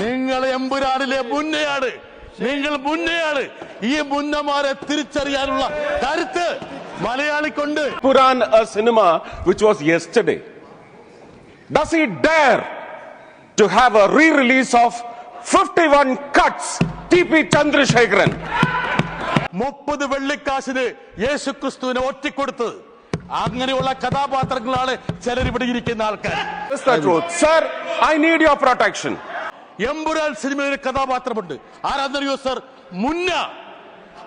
നിങ്ങൾ എമ്പുരാനിലെ മുന്നയാണ് നിങ്ങൾ മുന്നയാണ് ഈ മുന്നമാരെ തിരിച്ചറിയാനുള്ള കരുത്ത് മലയാളിക്കൊണ്ട് cinema which was yesterday does yesterday. Does he dare to have a re-release of 51 cuts TP Chandrasekharan? മുപ്പത് വെള്ളിക്കാശിന് യേശു ക്രിസ്തുവിനെ ഒറ്റിക്കൊടുത്തത് അങ്ങനെയുള്ള കഥാപാത്രങ്ങളാണ് ചിലരിവിടെ ഇരിക്കുന്ന ആൾക്കാർ sir I need your protection. Empuraan സിനിമയിൽ ഒരു കഥാപാത്രമുണ്ട് ആരാന്നറിയോ സർ മുന്ന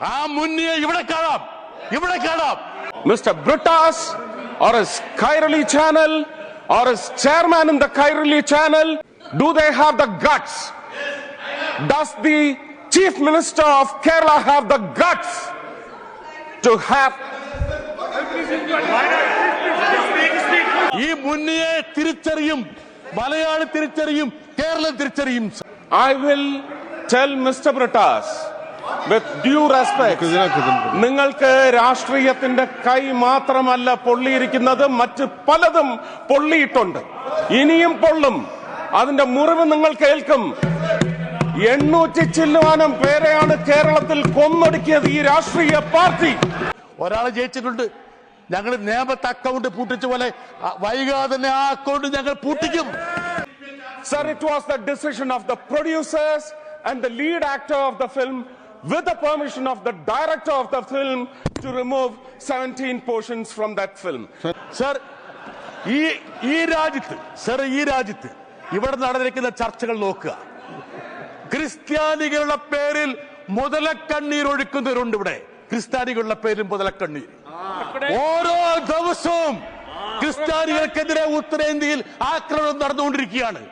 ആ മുന്നയെ ഇവിടെ കാണാം ഇവിടെ കാണാം Mr. Brutas or his Kairali channel or his chairman in the Kairali channel, do they have the guts? Does the chief minister of Kerala have the guts to have ഈ മുന്നയെ തിരിച്ചറിയും മലയാളി തിരിച്ചറിയും കേരളം തിരിച്ചറിയും. I will tell mister Brittas with due respect നിങ്ങൾക്ക് രാഷ്ട്രീയത്തിന്റെ കൈ മാത്രമല്ല പൊള്ളിയിരിക്കുന്നത് മറ്റ് പലതും പൊള്ളിയിട്ടുണ്ട്. ഇനിയും പൊള്ളും. അതിന്റെ മുറിവ് നിങ്ങൾ കേൾക്കും. എണ്ണൂറ്റി ചില്ലുവാനം പേരെയാണ് കേരളത്തിൽ കൊന്നൊടുക്കിയത് ഈ രാഷ്ട്രീയ പാർട്ടി. ഒരാൾ ജയിച്ചിട്ടുണ്ട്. ഞങ്ങൾ നിയമത്തെ അക്കൗണ്ട് പൂട്ടിച്ച പോലെ വൈകാതെ തന്നെ ആ അക്കൗണ്ട് ഞങ്ങൾ പൂട്ടിക്കും. Sir, it was the decision of the producers and the lead actor of the film, with the permission of the director of the film, to remove 17 portions from that film. Sir, ഈ ഈ രാജ്യത്ത് sir ഈ രാജ്യത്ത് ഇവിടെ നടന്നിരിക്കുന്ന ചർച്ചകൾ നോക്കുക. ക്രിസ്ത്യാനികളുടെ പേരിൽ മുതലക്കണ്ണീർ ഒഴുക്കുന്നവരുണ്ട് ഇവിടെ. ക്രിസ്ത്യാനികളുടെ പേരിൽ മുതലക്കണ്ണീർ. ഓരോ ദിവസവും ക്രിസ്ത്യാനികൾക്കെതിരെ ഉത്തരേന്ത്യയിൽ ആക്രമണം നടന്നുകൊണ്ടിരിക്കുകയാണ്.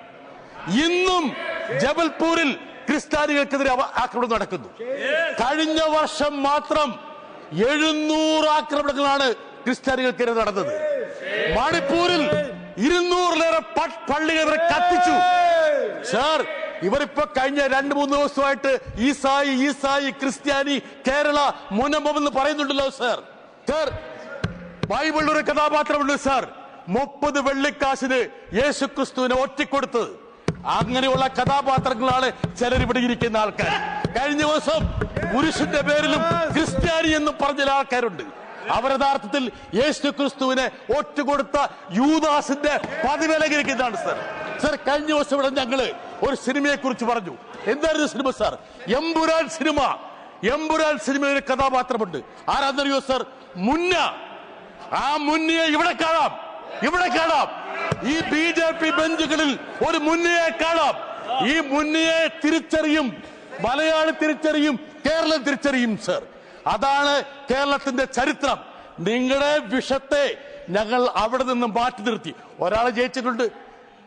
ഇന്നും ജബൽപൂരിൽ ക്രിസ്ത്യാനികൾക്കെതിരെ ആക്രമണം നടക്കുന്നു. കഴിഞ്ഞ വർഷം മാത്രം എഴുന്നൂറ് ആക്രമണങ്ങളാണ് ക്രിസ്ത്യാനികൾക്കെതിരെ നടന്നത്. മണിപ്പൂരിൽ ഇരുന്നൂറിലേറെ പ- പള്ളികൾ ഇവരെ കത്തിച്ചു സാർ ഇവരിപ്പോ കഴിഞ്ഞ രണ്ട് മൂന്ന് ദിവസമായിട്ട് ഈസായി ഈസായി ക്രിസ്ത്യാനി കേരള മുനമ്പം എന്ന് പറയുന്നുണ്ടല്ലോ സാർ സാർ ബൈബിളിൽ ഒരു കഥാപാത്രമുണ്ട് സാർ മുപ്പത് വെള്ളിക്കാശിന് യേശു ക്രിസ്തുവിനെ ഒറ്റിക്കൊടുത്തത്. അങ്ങനെയുള്ള കഥാപാത്രങ്ങളാണ് ചിലരിവിടെ ഇരിക്കുന്ന ആൾക്കാർ. കഴിഞ്ഞ ദിവസം പുരുഷന്റെ പേരിലും ക്രിസ്ത്യാനി എന്ന് പറഞ്ഞ ആൾക്കാരുണ്ട്. അവർ യഥാർത്ഥത്തിൽ യേശു ക്രിസ്തുവിനെ ഒറ്റുകൊടുത്ത യൂദാസിന്റെ പതിവിലകരിക്കുന്നതാണ് സർ. സർ കഴിഞ്ഞ ദിവസം ഇവിടെ ഞങ്ങൾ ഒരു സിനിമയെ കുറിച്ച് പറഞ്ഞു. എന്തായിരുന്നു cinema sir? Empuraan cinema. Empuraan സിനിമയിൽ ഒരു കഥാപാത്രമുണ്ട്. ആരാന്നറിയോ സർ? മുന്ന. ആ മുന്നയെ ഇവിടെ കാണാം. ഇവിടെ കാണാം. ഈ ബി ജെ പി ബെഞ്ചുകളിൽ ഒരു മുന്നിയെ കാണാം. ഈ മുന്നിയെ തിരിച്ചറിയും മലയാളി തിരിച്ചറിയും കേരളം തിരിച്ചറിയും സർ. അതാണ് കേരളത്തിന്റെ ചരിത്രം. നിങ്ങളുടെ വിഷത്തെ ഞങ്ങൾ അവിടെ നിന്ന് മാറ്റി നിർത്തി. ഒരാൾ ജയിച്ചിട്ടുണ്ട്.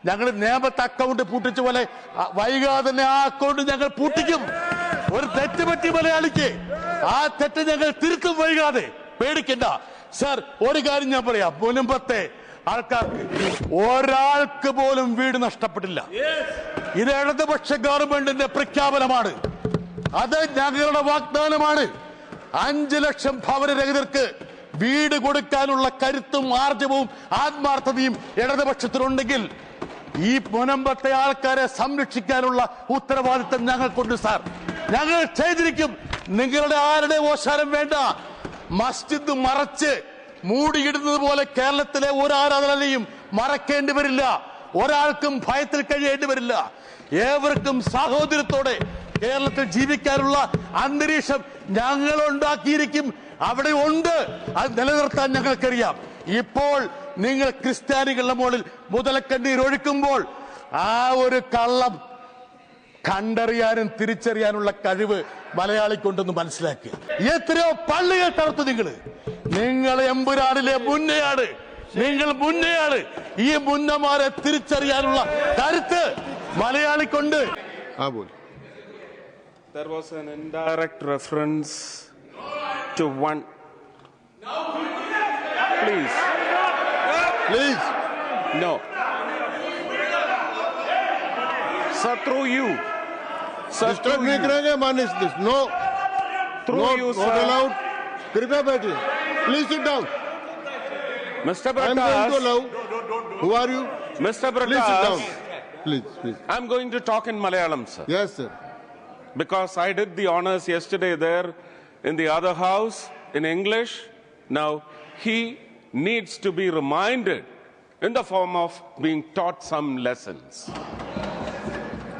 ഞങ്ങൾ നിയമത്തെ അക്കൗണ്ട് പൂട്ടിച്ച പോലെ വൈകാതെ തന്നെ ആ അക്കൗണ്ട് ഞങ്ങൾ പൂട്ടിക്കും. ഒരു തെറ്റ് പറ്റി മലയാളിക്ക് ആ തെറ്റ് ഞങ്ങൾ തിരുത്തും വൈകാതെ. പേടിക്കണ്ട. സർ ഒരു കാര്യം ഞാൻ പറയാം. മുൻപത്തെ ആൾക്കാർക്ക് ഒരാൾക്ക് പോലും വീട് നഷ്ടപ്പെട്ടില്ല. ഇത് ഇടതുപക്ഷ ഗവൺമെന്റിന്റെ പ്രഖ്യാപനമാണ്. അത് ഞങ്ങളുടെ വാഗ്ദാനമാണ്. അഞ്ചു ലക്ഷം ഭവന രഹിതർക്ക് വീട് കൊടുക്കാനുള്ള കരുത്തും ആർജവും ആത്മാർത്ഥതയും ഇടതുപക്ഷത്തിനുണ്ടെങ്കിൽ ഈ മുനമ്പത്തെ ആൾക്കാരെ സംരക്ഷിക്കാനുള്ള ഉത്തരവാദിത്തം ഞങ്ങൾക്കുണ്ട് സാർ. ഞങ്ങൾ ചെയ്തിരിക്കും. നിങ്ങളുടെ ആരുടെ ഓശാരം വേണ്ട. മസ്ജിദ് മറച്ച് മൂടിയിടുന്നത് പോലെ കേരളത്തിലെ ഒരു ആരാധനയും മറക്കേണ്ടി വരില്ല. ഒരാൾക്കും ഭയത്തിൽ കഴിയേണ്ടി വരില്ല. ഏവർക്കും സാഹോദര്യത്തോടെ കേരളത്തിൽ ജീവിക്കാനുള്ള അന്തരീക്ഷം ഞങ്ങൾ ഉണ്ടാക്കിയിരിക്കും അവിടെ ഉണ്ട്. അത് നിലനിർത്താൻ ഞങ്ങൾക്കറിയാം. ഇപ്പോൾ നിങ്ങൾ ക്രിസ്ത്യാനികളുടെ മുകളിൽ മുതലക്കണ്ണീർ ഒഴുക്കുമ്പോൾ ആ ഒരു കള്ളം കണ്ടറിയാനും തിരിച്ചറിയാനുള്ള കഴിവ് മലയാളിക്കുണ്ടെന്ന് മനസ്സിലാക്കി എത്രയോ പള്ളികൾ തകർത്തു നിങ്ങൾ. നിങ്ങൾ എമ്പുരാടിലെ മുന്നയാണ് നിങ്ങൾ മുന്നയാണ് ഈ മുന്നമാരെ തിരിച്ചറിയാനുള്ള കരുത്ത് മലയാളിക്കുണ്ട് ആ പോലും There was an indirect reference to Sir, disturb through नहीं you. करेंगे मानिस this no Through not you, not sir. Allowed कृपया बैठिए please sit down Mr. I am going to Prakash, allow who are you Mr. Please sit Prakash, down. please, please. I'm going to talk in Malayalam, sir. Yes, sir. because I did the honors yesterday there in the other house in English. Now he needs to be reminded in the form of being taught some lessons.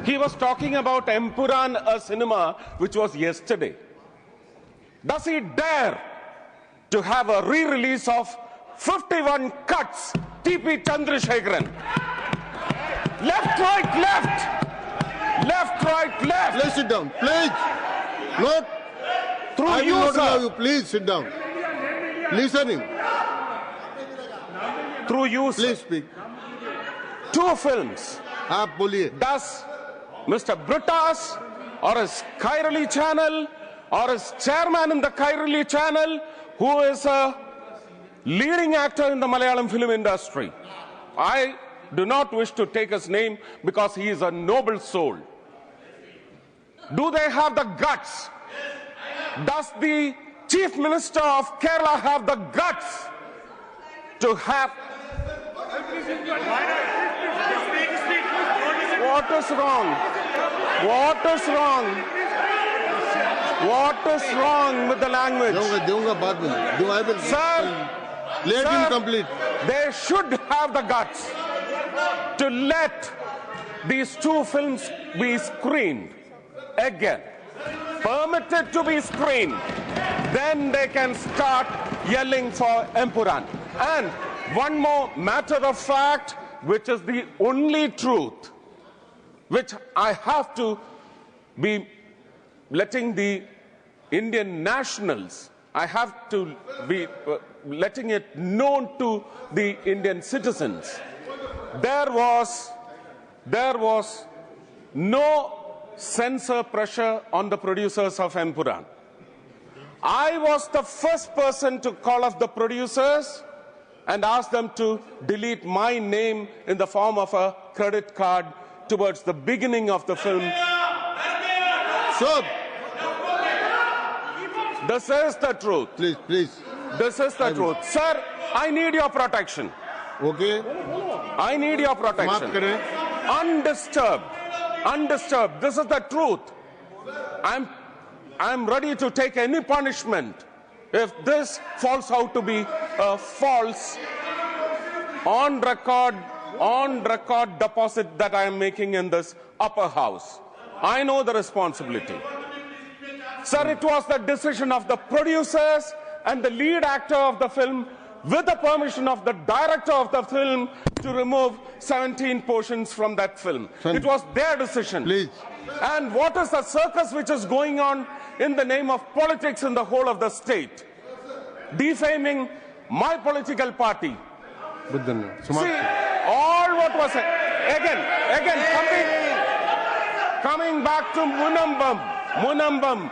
He was talking about Empuran, a cinema which was yesterday. Does he dare to have a re release of 51 cuts? TP Chandrasekharan. Left, right, left. Left, right, left. Please sit down. Please. Not. Through I will you, not allow sir. you. Please sit down. Listening. Through you, sir. Please speak. Two films. आप बोलिए Does Mr. Brutas or his Kairali channel or his chairman in the Kairali channel, who is a leading actor in the Malayalam film industry. I do not wish to take his name because he is a noble soul. Do they have the guts? Does the Chief Minister of Kerala have the guts to have what is wrong? What is wrong? What is wrong with the language? Sir, let him complete. They should have the guts to let these two films be screened again, permitted to be screened. Then they can start yelling for Empuran. And one more matter of fact, which is the only truth which I have to be letting the Indian nationals, I have to be uh, letting it known to the Indian citizens. There was, there was no censor pressure on the producers of Empuran. I was the first person to call up the producers and ask them to delete my name in the form of a credit card towards the beginning of the film. So, this is the truth. Please, please. This is the I truth. Sir, I need your protection. Okay. I need your protection. Undisturbed. Undisturbed. This is the truth. I'm, I'm ready to take any punishment if this falls out to be a false on record on record deposit that I am making in this upper house. I know the responsibility. Sir, it was the decision of the producers and the lead actor of the film with the permission of the director of the film to remove 17 portions from that film. It was their decision. Please. And what is the circus which is going on in the name of politics in the whole of the state? Defaming my political party. See, all what was said. Again, again, coming, coming back to Munambam, Munambam,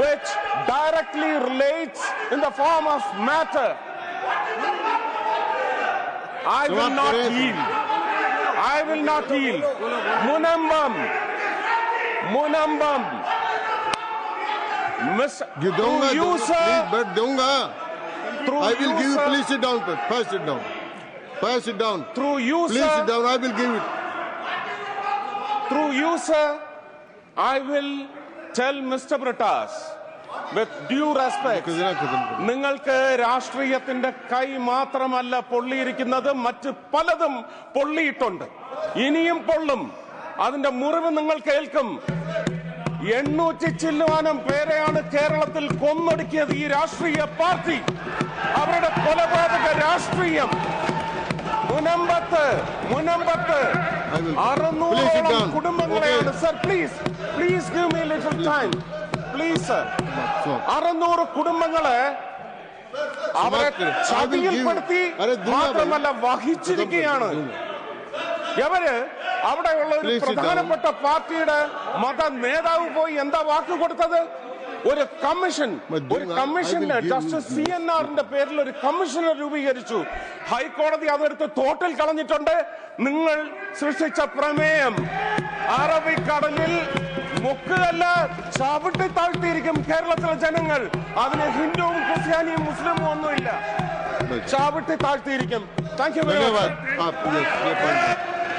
which directly relates in the form of matter. I will not yield. I will not yield. Munambam, Munambam. Miss, you, sir, please, but Dunga. I will give you, please sit down, first sit down. Why sit down? Through you, Please sir. Please sit down. I will give it. Through you, sir, I will tell Mr. Bratas with due respect. നിങ്ങൾക്ക് രാഷ്ട്രീയത്തിന്റെ കൈ മാത്രമല്ല പൊള്ളിയിരിക്കുന്നത് മറ്റ് പലതും പൊള്ളിയിട്ടുണ്ട് ഇനിയും പൊള്ളും അതിന്റെ മുറിവ് നിങ്ങൾ കേൾക്കും എണ്ണൂറ്റി ചില്ലുവാനം പേരെയാണ് കേരളത്തിൽ കൊന്നൊടുക്കിയത് ഈ രാഷ്ട്രീയ പാർട്ടി അവരുടെ കൊലപാതക രാഷ്ട്രീയം മുനമ്പത്ത് മുനമ്പത്ത്. അറുന്നൂറോളം കുടുംബങ്ങളെയാണ്. Sir please please give me little time please sir അറുന്നൂറ് കുടുംബങ്ങളെ അവരെ ചതിയിൽപ്പെടുത്തി മാത്രമല്ല വഹിച്ചിരിക്കുകയാണ്. എവര് അവിടെയുള്ള ഒരു പ്രധാനപ്പെട്ട പാർട്ടിയുടെ മത നേതാവ് പോയി എന്താ വാക്ക് കൊടുത്തത്? ഒരു കമ്മീഷൻ ഒരു കമ്മീഷൻ ജസ്റ്റിസ് സി എൻ ആറിന്റെ പേരിൽ ഒരു കമ്മീഷനെ രൂപീകരിച്ചു. ഹൈക്കോടതി അതെടുത്ത് തോട്ടിൽ കളഞ്ഞിട്ടുണ്ട്. നിങ്ങൾ സൃഷ്ടിച്ച പ്രമേയം അറബിക്കടലിൽ മുക്കുകല്ല ചവിട്ടി താഴ്ത്തിയിരിക്കും കേരളത്തിലെ ജനങ്ങൾ. അതിന് ഹിന്ദുവും ക്രിസ്ത്യാനിയും മുസ്ലിമും ഒന്നുമില്ല. ചവിട്ടി താഴ്ത്തിയിരിക്കും. Thank you very much